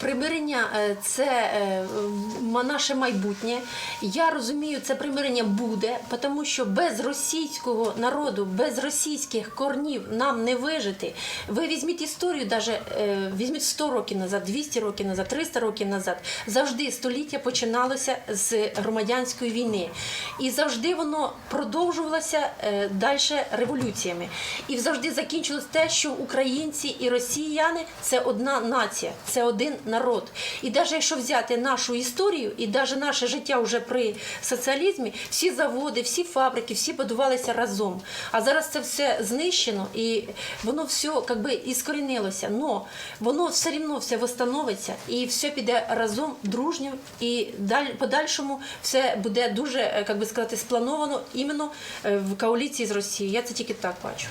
Примирення е, це е, наше майбутнє. Я розумію, це примирення буде, тому що без російського народу, без російських корнів нам не вижити. Ви візьміть історію, даже, е, візьміть 100 років назад, 200 років назад, 300 років назад. Завжди століття починалося з громадянської війни. І завжди воно продовжувалося далі революціями. І завжди закінчилось те, що українці і росіяни це одна нація, це один народ. І навіть якщо взяти нашу історію, і навіть наше життя вже при соціалізмі, всі заводи, всі фабрики, всі будувалися разом. А зараз це все знищено і воно все якби іскорінилося. Но воно все рівно все восстановиться і все піде разом дружньо. І даль, подальшому все буде дуже, е, як би сказати, сплановано іменно е, в коаліції з Росією. Я це тільки так бачу.